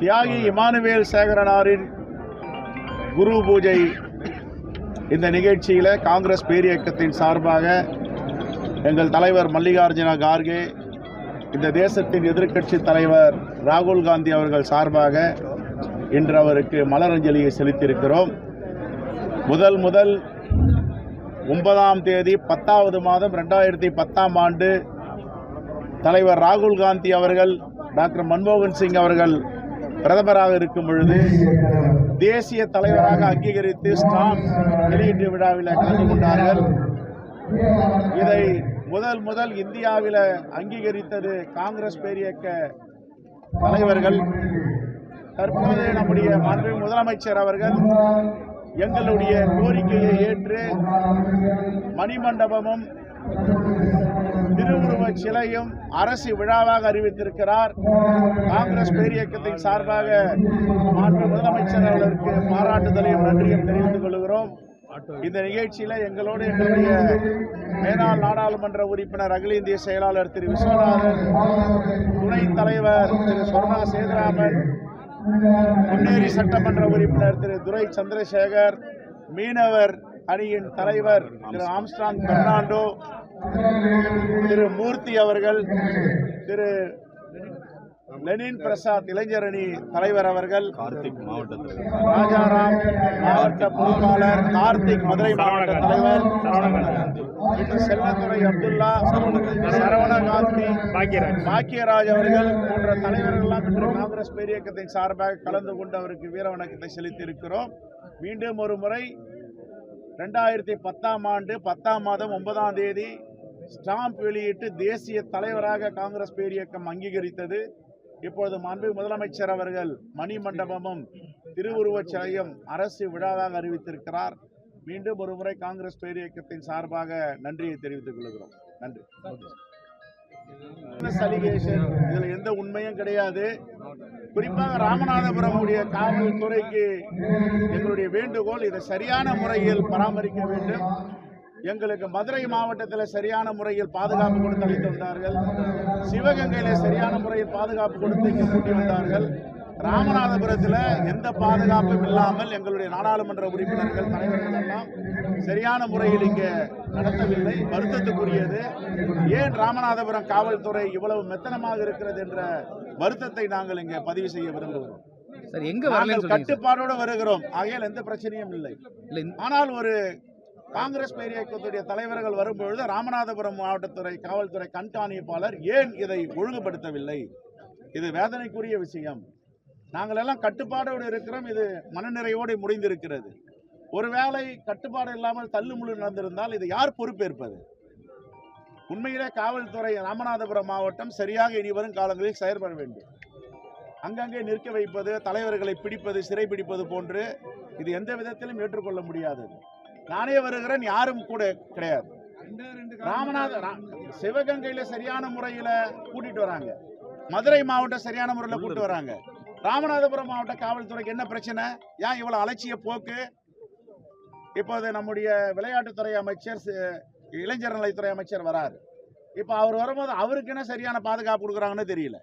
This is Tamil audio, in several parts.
தியாகி இமானுவேல் சேகரனாரின் குரு பூஜை இந்த நிகழ்ச்சியில் காங்கிரஸ் பேரியக்கத்தின் சார்பாக எங்கள் தலைவர் மல்லிகார்ஜுன கார்கே இந்த தேசத்தின் எதிர்க்கட்சி தலைவர் ராகுல் காந்தி அவர்கள் சார்பாக இன்று அவருக்கு மலரஞ்சலியை செலுத்தியிருக்கிறோம். முதல் முதல் ஒன்பதாம் தேதி பத்தாவது மாதம் ரெண்டாயிரத்தி பத்தாம் ஆண்டு தலைவர் ராகுல் காந்தி அவர்கள் டாக்டர் மன்மோகன் சிங் அவர்கள் பிரதமராக இருக்கும் பொழுது தேசிய தலைவராக அங்கீகரித்து ஸ்டாம்ப் வெளியீட்டு விழாவில் கலந்து கொண்டார்கள். இதை முதல் முதல் இந்தியாவில் அங்கீகரித்தது காங்கிரஸ் பேரியக்க தலைவர்கள். தற்போது நம்முடைய மாண்பு முதலமைச்சர் அவர்கள் எங்களுடைய கோரிக்கையை ஏற்று மணிமண்டபமும் திருவுருவச் சிலையும் அரசு விழாவாக அறிவித்திருக்கிறார். காங்கிரஸ் பேரியக்கத்தின் சார்பாக மாண்பு முதலமைச்சர் அவர்களுக்கு பாராட்டுதலையும் நன்றியும் தெரிவித்துக் கொள்கிறோம். இந்த நிகழ்ச்சியில எங்களோடு எங்களுடைய மேனாள் நாடாளுமன்ற உறுப்பினர் அகில இந்திய செயலாளர் திரு விஸ்வநாதன் துணைத் தலைவர் திரு சொர்ணா சேதுராமன் முன்னேறி சட்டமன்ற உறுப்பினர் திரு துரை சந்திரசேகர் மீனவர் அணியின் தலைவர் திரு ஆம்ஸ்டாங் பெர்னாண்டோ திரு மூர்த்தி அவர்கள் திரு லெனின் பிரசாத் இளைஞர் அணி தலைவர் அவர்கள் கார்த்திக் மாவட்டத்தில். ராஜாராம் மாவட்ட பொறுப்பாளர் கார்த்திக் மதுரை மாவட்ட தலைவர் செல்லத்துறை அப்துல்லா சரவணகாந்தி பாக்கியராஜ். பாக்கியராஜ் அவர்கள் போன்ற தலைவர்கள் எல்லாம் இன்று காங்கிரஸ் பேரியக்கத்தின் சார்பாக கலந்து கொண்டு அவருக்கு வீர வணக்கத்தை செலுத்தி இருக்கிறோம் மீண்டும் ஒரு முறை ரெண்டாயிரத்தி பத்தாம் ஆண்டு பத்தாம் மாதம் ஒன்பதாம் தேதி ஸ்டாம்ப் வெளியிட்டு தேசிய தலைவராக காங்கிரஸ் பேரியக்கம் அங்கீகரித்தது. இப்பொழுது மாண்பு முதலமைச்சர் அவர்கள் மணி மண்டபமும் திருவுருவச் சிலையும் அரசு விழாவாக அறிவித்திருக்கிறார். மீண்டும் ஒருமுறை காங்கிரஸ் பேரியக்கத்தின் சார்பாக நன்றியை தெரிவித்துக் கொள்கிறோம். நன்றி. இதுல எந்த உண்மையும் கிடையாது. குறிப்பாக ராமநாதபுரம் உடைய காவல்துறைக்கு எங்களுடைய வேண்டுகோள் இதை சரியான முறையில் பராமரிக்க வேண்டும். எங்களுக்கு மதுரை மாவட்டத்தில் சரியான முறையில் பாதுகாப்பு கொடுத்து அளித்து வந்தார்கள். சிவகங்கையில சரியான முறையில் பாதுகாப்பு கொடுத்து இங்கே கூட்டி வந்தார்கள். ராமநாதபுரத்தில் எந்த பாதுகாப்பும் இல்லாமல் எங்களுடைய நாடாளுமன்ற உறுப்பினர்கள் தலைவர்கள் எல்லாம் சரியான முறையில் இங்கே நடத்தவில்லை. வருத்தத்துக்குரியது. ஏன் ராமநாதபுரம் காவல்துறை இவ்வளவு மெத்தனமாக இருக்கிறது என்ற வருத்தத்தை நாங்கள் இங்கே பதிவு செய்ய விரும்புகிறோம்? கட்டுப்பாடோடு வருகிறோம். ஆகையால் எந்த பிரச்சனையும் இல்லை. ஆனால் ஒரு காங்கிரஸ் பேரியக்கத்துடைய தலைவர்கள் வரும்பொழுது ராமநாதபுரம் மாவட்டத்துறை காவல்துறை கண்காணிப்பாளர் ஏன் இதை ஒழுங்குபடுத்தவில்லை? இது வேதனைக்குரிய விஷயம். நாங்கள் எல்லாம் கட்டுப்பாடோடு இருக்கிறோம். இது மனநிறைவோடு முடிந்திருக்கிறது. ஒருவேளை கட்டுப்பாடு இல்லாமல் தள்ளுமுள்ளு நடந்திருந்தால் இது யார் பொறுப்பேற்பது? உண்மையிலே காவல்துறை ராமநாதபுரம் மாவட்டம் சரியாக இனி வரும் காலங்களில் செயற்பட வேண்டும். அங்கங்கே நிற்க வைப்பது தலைவர்களை பிடிப்பது சிறை பிடிப்பது போன்று இது எந்த விதத்திலும் ஏற்றுக்கொள்ள முடியாதது. நானே வருகிறேன் யாரும் கூட கிடையாது. ராமநாத சிவகங்கையில் சரியான முறையில் கூட்டிட்டு வராங்க. மதுரை மாவட்டம் சரியான முறையில் கூட்டு வராங்க. ராமநாதபுரம் மாவட்ட காவல்துறைக்கு என்ன பிரச்சனை? ஏன் இவ்வளவு அலட்சிய போக்கு? இப்போது நம்முடைய விளையாட்டுத்துறை அமைச்சர் இளைஞர் நலத்துறை அமைச்சர் வராரு. இப்போ அவர் வரும்போது அவருக்கு என்ன சரியான பாதுகாப்பு கொடுக்குறாங்கன்னு தெரியல.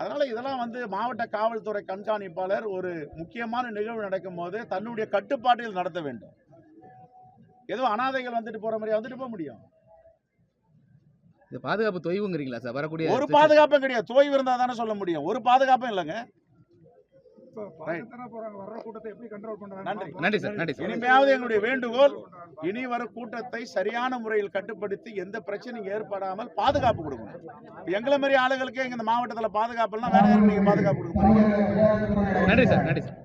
அதனால இதெல்லாம் வந்து மாவட்ட காவல்துறை கண்காணிப்பாளர் ஒரு முக்கியமான நிகழ்வு நடக்கும் போது தன்னுடைய கட்டுப்பாட்டில் நடத்த வேண்டும். ஏதோ அனாதைகள் வந்துட்டு போற மாதிரி வந்துட்டு போக முடியும். இது பாதுகாப்பு தொய்வுங்கிறீங்களா சார்? வரக்கூடிய ஒரு பாதுகாப்பும் கிடையாது. தோய்வு இருந்தா தானே சொல்ல முடியும். ஒரு பாதுகாப்பும் இல்லைங்க. நன்றி. நன்றி சார். நன்றி சார். இனிமையாவது எங்களுடைய வேண்டுகோள் இனி வரும் கூட்டத்தை சரியான முறையில் கட்டுப்படுத்தி எந்த பிரச்சனையும் ஏற்படாமல் பாதுகாப்பு கொடுக்கணும். இப்ப எங்களை மாதிரி ஆளுகளுக்கே இந்த மாவட்டத்தில் பாதுகாப்பு இல்லைன்னா வேற யாருக்கு நீங்க பாதுகாப்பு கொடுக்க நன்றி சார். நன்றி சார்.